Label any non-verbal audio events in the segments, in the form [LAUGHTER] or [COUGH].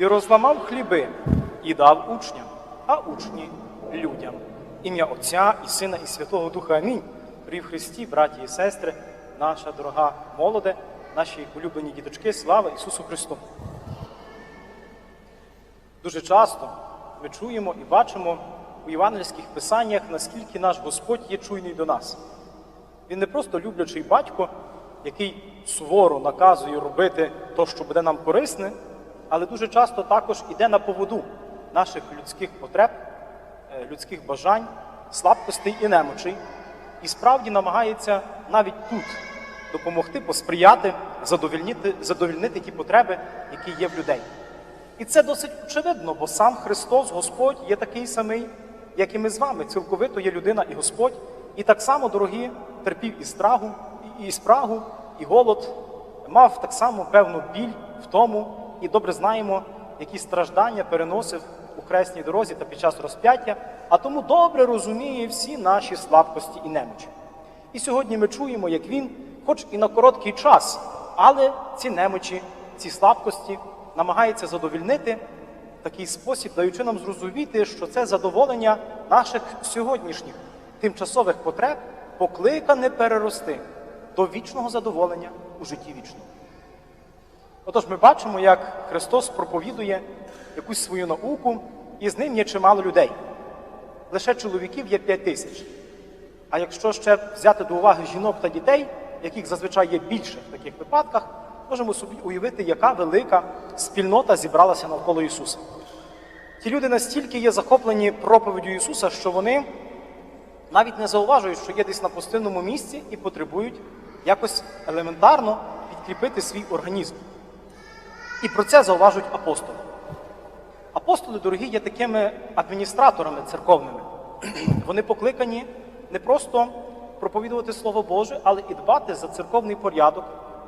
і розламав хліби, і дав учням, а учні людям. Ім'я Отця і Сина, і Святого Духа Амінь. При Христі, браті і сестри, наша дорога молоде, наші улюблені діточки, слава Ісусу Христу! Дуже часто ми чуємо і бачимо у євангельських писаннях, наскільки наш Господь є чуйний до нас. Він не просто люблячий батько, який суворо наказує робити те, що буде нам корисне, але дуже часто також іде на поводу наших людських потреб, е, людських бажань, слабкостей і немочей, і справді намагається навіть тут допомогти, посприяти, задовільнити, задовільнити ті потреби, які є в людей. І це досить очевидно, бо сам Христос, Господь, є такий самий, як і ми з вами. Цілковито є людина і Господь. І так само, дорогі, терпів і страгу, і, і спрагу, і голод, мав так само певну біль в тому, і добре знаємо, які страждання переносив у хресній дорозі та під час розп'яття, а тому добре розуміє всі наші слабкості і немочі. І сьогодні ми чуємо, як він, хоч і на короткий час, але ці немочі, ці слабкості намагається задовільнити в такий спосіб, даючи нам зрозуміти, що це задоволення наших сьогоднішніх тимчасових потреб покликане перерости до вічного задоволення у житті вічному. Отож, ми бачимо, як Христос проповідує якусь свою науку, і з ним є чимало людей. Лише чоловіків є 5 тисяч. А якщо ще взяти до уваги жінок та дітей, яких зазвичай є більше в таких випадках, можемо собі уявити, яка велика спільнота зібралася навколо Ісуса. Ті люди настільки є захоплені проповіддю Ісуса, що вони навіть не зауважують, що є десь на пустинному місці і потребують якось елементарно підкріпити свій організм. І про це зауважують апостоли. Апостоли, дорогі, є такими адміністраторами церковними. Вони покликані не просто проповідувати Слово Боже, але і дбати за церковний порядок,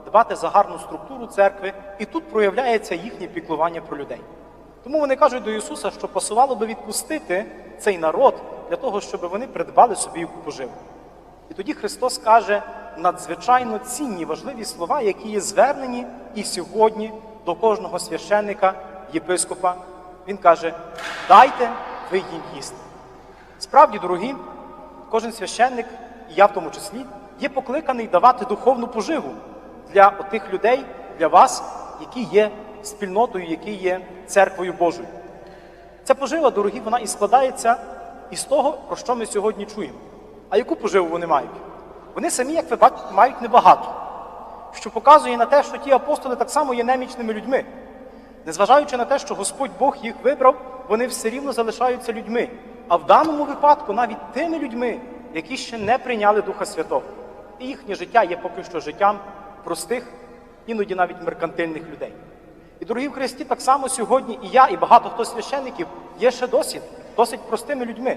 дбати за гарну структуру церкви, і тут проявляється їхнє піклування про людей. Тому вони кажуть до Ісуса, що пасувало би відпустити цей народ для того, щоб вони придбали собі яку поживу. І тоді Христос каже надзвичайно цінні, важливі слова, які є звернені і сьогодні до кожного священника, єпископа. Він каже: дайте ви їм їсти. Справді, дорогі, кожен священник, і я в тому числі, є покликаний давати духовну поживу для тих людей, для вас, які є спільнотою, які є церквою Божою. Ця пожива, дорогі, вона і складається із того, про що ми сьогодні чуємо. А яку поживу вони мають? Вони самі, як ви бачите, мають небагато, що показує на те, що ті апостоли так само є немічними людьми. Незважаючи на те, що Господь Бог їх вибрав, вони все рівно залишаються людьми. А в даному випадку навіть тими людьми, які ще не прийняли Духа Святого. І їхнє життя є поки що життям простих, іноді навіть меркантильних людей. І, дорогі в Христі, так само сьогодні і я, і багато хто з священників є ще досить, досить простими людьми.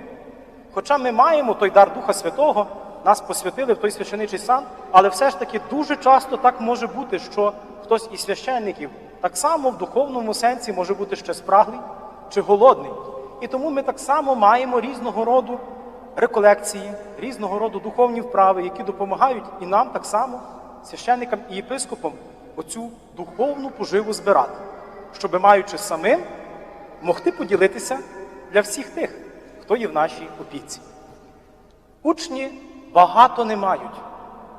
Хоча ми маємо той дар Духа Святого, нас посвятили в той священичий сан, але все ж таки дуже часто так може бути, що хтось із священників так само в духовному сенсі може бути ще спраглий чи голодний. І тому ми так само маємо різного роду реколекції, різного роду духовні вправи, які допомагають і нам так само, священникам і єпископам, оцю духовну поживу збирати, щоб, маючи самим, могти поділитися для всіх тих, хто є в нашій опіці. Учні багато не мають,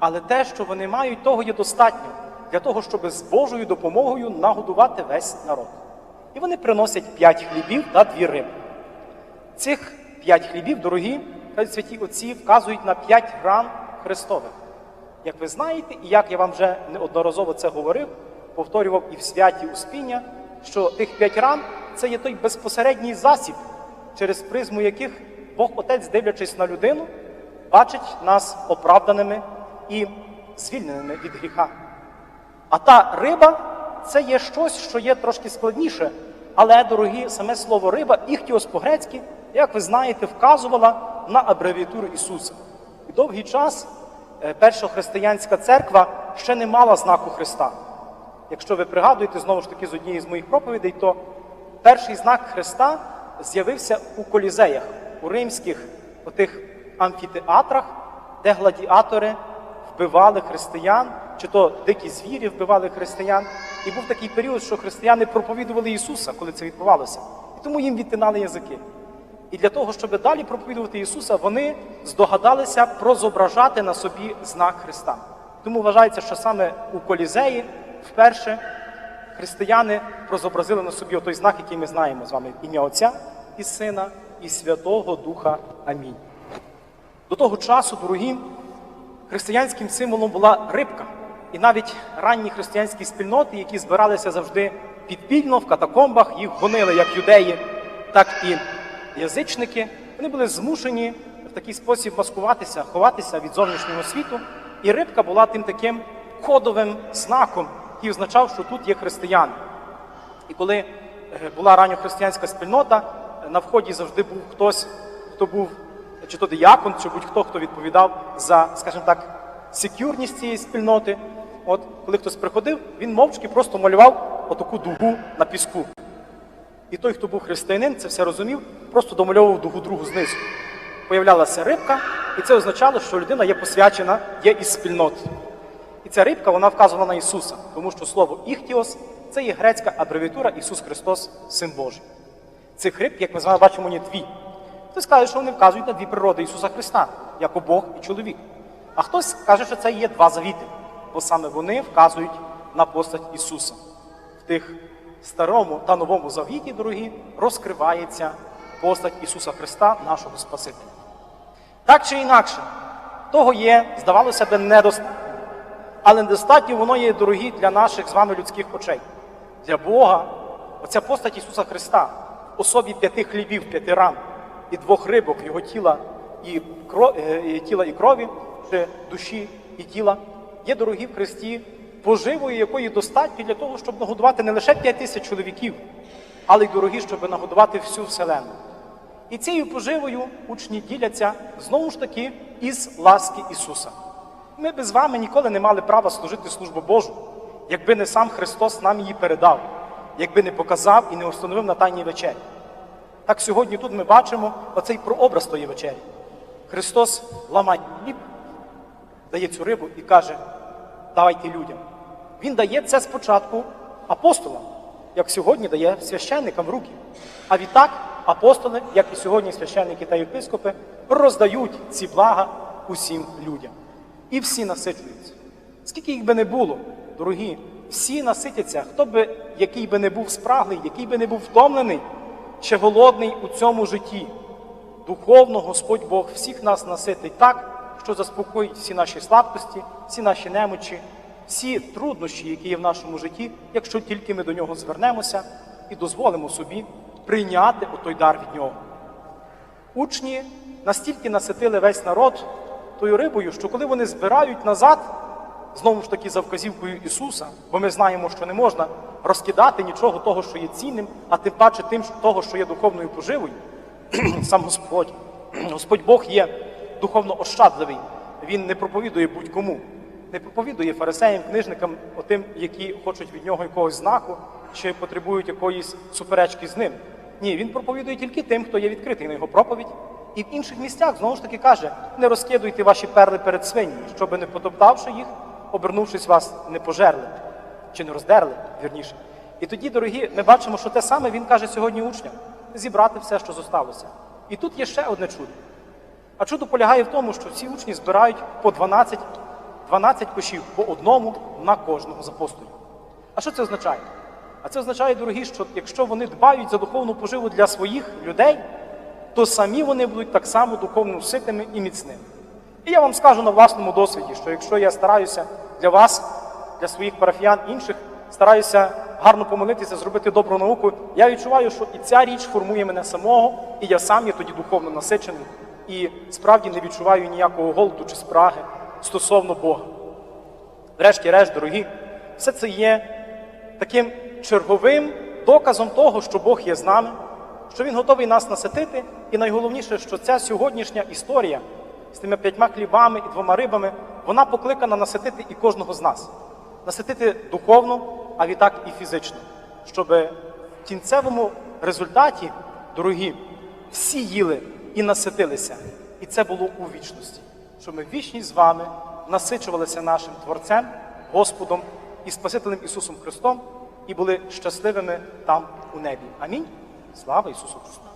але те, що вони мають, того є достатньо для того, щоб з Божою допомогою нагодувати весь народ. І вони приносять п'ять хлібів та дві риби. Цих п'ять хлібів, дорогі, кажуть святі отці, вказують на п'ять ран Христових. Як ви знаєте, і як я вам вже неодноразово це говорив, повторював і в святі Успіння, що тих п'ять ран це є той безпосередній засіб, через призму яких Бог Отець, дивлячись на людину, бачить нас оправданими і звільненими від гріха. А та риба це є щось, що є трошки складніше. Але, дорогі, саме слово риба, іхтіос по-грецьки, як ви знаєте, вказувала на абревіатуру Ісуса. І довгий час е, перша християнська церква ще не мала знаку Христа. Якщо ви пригадуєте знову ж таки з однієї з моїх проповідей, то перший знак Христа з'явився у колізеях, у римських отих амфітеатрах, де гладіатори вбивали християн, чи то дикі звірі вбивали християн. І був такий період, що християни проповідували Ісуса, коли це відбувалося. І тому їм відтинали язики. І для того, щоб далі проповідувати Ісуса, вони здогадалися прозображати на собі знак Христа. Тому вважається, що саме у Колізеї вперше християни прозобразили на собі той знак, який ми знаємо з вами ім'я Отця і Сина, і Святого Духа. Амінь. До того часу, дорогі, християнським символом була рибка. І навіть ранні християнські спільноти, які збиралися завжди підпільно в катакомбах, їх гонили як юдеї, так і язичники, вони були змушені в такий спосіб маскуватися, ховатися від зовнішнього світу. І рибка була тим таким кодовим знаком, який означав, що тут є християни. І коли е, була ранньохристиянська спільнота, е, на вході завжди був хтось, хто був чи то диякон, чи будь-хто, хто відповідав за, скажімо так, секюрність цієї спільноти. От коли хтось приходив, він мовчки просто малював отаку дугу на піску. І той, хто був християнин, це все розумів, просто домальовував дугу другу знизу. Появлялася рибка, і це означало, що людина є посвячена, є із спільноти. І ця рибка вона вказувала на Ісуса, тому що слово Іхтіос це є грецька абревіатура Ісус Христос, Син Божий. Цих риб, як ми з вами бачимо, є дві. Хтось каже, що вони вказують на дві природи Ісуса Христа, як Бог і чоловік. А хтось каже, що це є два завіти, бо саме вони вказують на постать Ісуса. В тих старому та новому завіті, дорогі, розкривається постать Ісуса Христа, нашого Спасителя. Так чи інакше, того є, здавалося б, недостатньо. Але недостатньо воно є дорогі для наших з вами людських очей. Для Бога, оця постать Ісуса Христа особі п'яти хлібів, п'яти ран і двох рибок його тіла і, е, тіла і крові, чи душі і тіла, є дорогі в Христі поживою, якої достатньо для того, щоб нагодувати не лише п'ять тисяч чоловіків, але й дорогі, щоб нагодувати всю вселену. І цією поживою учні діляться знову ж таки із ласки Ісуса. Ми би з вами ніколи не мали права служити службу Божу, якби не сам Христос нам її передав, якби не показав і не установив на тайній вечері. Так сьогодні тут ми бачимо оцей прообраз тої вечері. Христос ламає хліб, дає цю рибу і каже: давайте людям. Він дає це спочатку апостолам, як сьогодні дає священникам в руки. А відтак апостоли, як і сьогодні священники та єпископи, роздають ці блага усім людям. І всі насичуються. Скільки їх би не було, дорогі, всі наситяться, хто би, який би не був спраглий, який би не був втомлений, чи голодний у цьому житті. Духовно Господь Бог всіх нас наситить так, що заспокоїть всі наші слабкості, всі наші немочі, всі труднощі, які є в нашому житті, якщо тільки ми до нього звернемося і дозволимо собі прийняти отой дар від нього. Учні настільки наситили весь народ тою рибою, що коли вони збирають назад, знову ж таки за вказівкою Ісуса, бо ми знаємо, що не можна розкидати нічого того, що є цінним, а тим паче тим, того, що є духовною поживою, [CLEARS THROAT] сам Господь. [CLEARS THROAT] Господь Бог є духовно ощадливий. Він не проповідує будь-кому, не проповідує фарисеям, книжникам, отим, які хочуть від нього якогось знаку чи потребують якоїсь суперечки з ним. Ні, він проповідує тільки тим, хто є відкритий на його проповідь. І в інших місцях знову ж таки каже: не розкидуйте ваші перли перед свинями, щоби не потоптавши їх, обернувшись вас, не пожерли чи не роздерли, вірніше. І тоді, дорогі, ми бачимо, що те саме він каже сьогодні учням: зібрати все, що зосталося. І тут є ще одне чудо. А чудо полягає в тому, що всі учні збирають по 12, 12 кошів, по одному на кожного з апостолів. А що це означає? А це означає, дорогі, що якщо вони дбають за духовну поживу для своїх людей, то самі вони будуть так само духовно ситими і міцними. І я вам скажу на власному досвіді, що якщо я стараюся для вас, для своїх парафіян інших, стараюся гарно помолитися, зробити добру науку, я відчуваю, що і ця річ формує мене самого, і я сам є тоді духовно насичений, і справді не відчуваю ніякого голоду чи спраги стосовно Бога. Врешті-решт, дорогі, все це є таким черговим доказом того, що Бог є з нами, що Він готовий нас наситити, і найголовніше, що ця сьогоднішня історія з тими п'ятьма хлібами і двома рибами, вона покликана наситити і кожного з нас, наситити духовно, а відтак і фізично, щоб в кінцевому результаті, дорогі, всі їли і наситилися. І це було у вічності, що ми вічність з вами насичувалися нашим Творцем, Господом і Спасителем Ісусом Христом і були щасливими там у небі. Амінь. Слава Ісусу Христу!